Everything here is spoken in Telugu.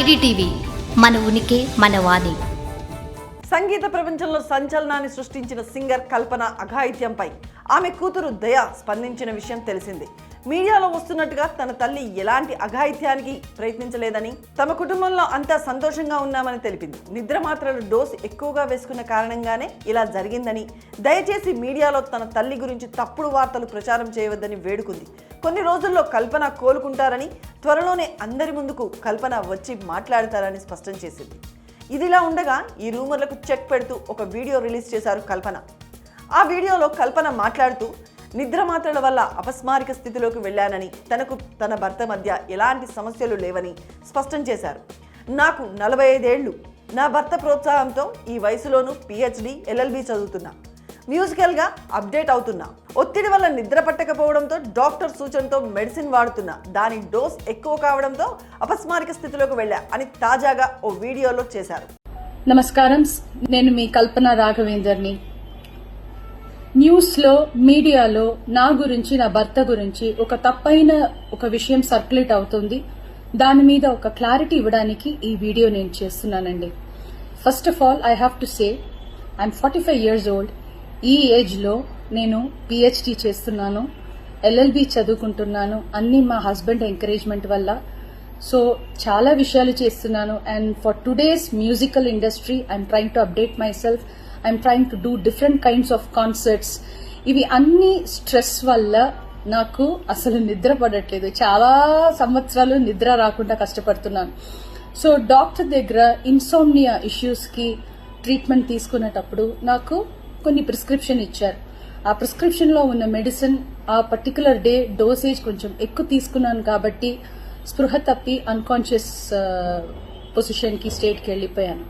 ఐడిటీవీ మన ఉనికి మన వాణి. సంగీత ప్రపంచంలో సంచలనాన్ని సృష్టించిన సింగర్ కల్పన అఘాయిత్యంపై ఆమె కూతురు దయ స్పందించిన విషయం తెలిసింది. మీడియాలో వస్తున్నట్టుగా తన తల్లి ఎలాంటి అఘాయిత్యానికి ప్రయత్నించలేదని తమ కుటుంబంలో అంతా సంతోషంగా ఉన్నామని తెలిపింది. నిద్ర మాత్రలు డోస్ ఎక్కువగా వేసుకున్న కారణంగానే ఇలా జరిగిందని దయచేసి మీడియాలో తన తల్లి గురించి తప్పుడు వార్తలు ప్రచారం చేయవద్దని వేడుకుంది. కొన్ని రోజుల్లో కల్పన కోలుకుంటారని త్వరలోనే అందరి ముందుకు కల్పన వచ్చి మాట్లాడతారని స్పష్టం చేసింది. ఇదిలా ఉండగా ఈ రూమర్లకు చెక్ పెడుతూ ఒక వీడియో రిలీజ్ చేశారు కల్పన. ఆ వీడియోలో కల్పన మాట్లాడుతూ నిద్ర మాత్రల వల్ల అపస్మారిక స్థితిలోకి వెళ్ళానని తనకు తన భర్త మధ్య ఎలాంటి సమస్యలు లేవని స్పష్టం చేశారు. నాకు నలభై ఐదేళ్ళు నా భర్త ప్రోత్సాహంతో ఈ వయసులోనూ పిహెచ్డి ఎల్ఎల్బి చదువుతున్నా. మ్యూజికల్గా అప్డేట్ అవుతున్నా. ఒత్తిడి వల్ల నిద్ర పట్టకపోవడంతో డాక్టర్ సూచనతో మెడిసిన్ వాడుతున్నా. దాని డోస్ ఎక్కువ కావడంతో అపస్మారిక స్థితిలోకి వెళ్ళా అని తాజాగా ఓ వీడియోలో చేశారు. నమస్కారం. నేను మీ కల్పన రాఘవేందర్ని. న్యూస్లో మీడియాలో నా గురించి నా భర్త గురించి ఒక తప్పైన ఒక విషయం సర్క్యులేట్ అవుతుంది. దాని మీద ఒక క్లారిటీ ఇవ్వడానికి ఈ వీడియో నేను చేస్తున్నానండి. First of all I have to say I'm forty five years old ఈ ఏజ్లో నేను పిహెచ్డి చేస్తున్నాను. ఎల్ఎల్బి చదువుకుంటున్నాను. అన్ని మా హస్బెండ్ ఎంకరేజ్మెంట్ వల్ల. సో చాలా విషయాలు చేస్తున్నాను. And for today's musical industry I'm trying to update my self I'm trying to do different kinds of concerts ఇవి అన్ని స్ట్రెస్ వల్ల నాకు అసలు నిద్ర పడట్లేదు. చాలా సంవత్సరాలు నిద్ర రాకుండా కష్టపడుతున్నాను. సో డాక్టర్ దగ్గర ఇన్సోమ్నియా ఇష్యూస్కి ట్రీట్మెంట్ తీసుకునేటప్పుడు నాకు కొన్ని ప్రిస్క్రిప్షన్ ఇచ్చారు. ఆ ప్రిస్క్రిప్షన్లో ఉన్న మెడిసిన్ ఆ పర్టికులర్ డే డోసేజ్ కొంచెం ఎక్కువ తీసుకున్నాను కాబట్టి స్పృహ తప్పి అన్కాన్షియస్ పొజిషన్కి స్టేట్కి వెళ్ళిపోయాను.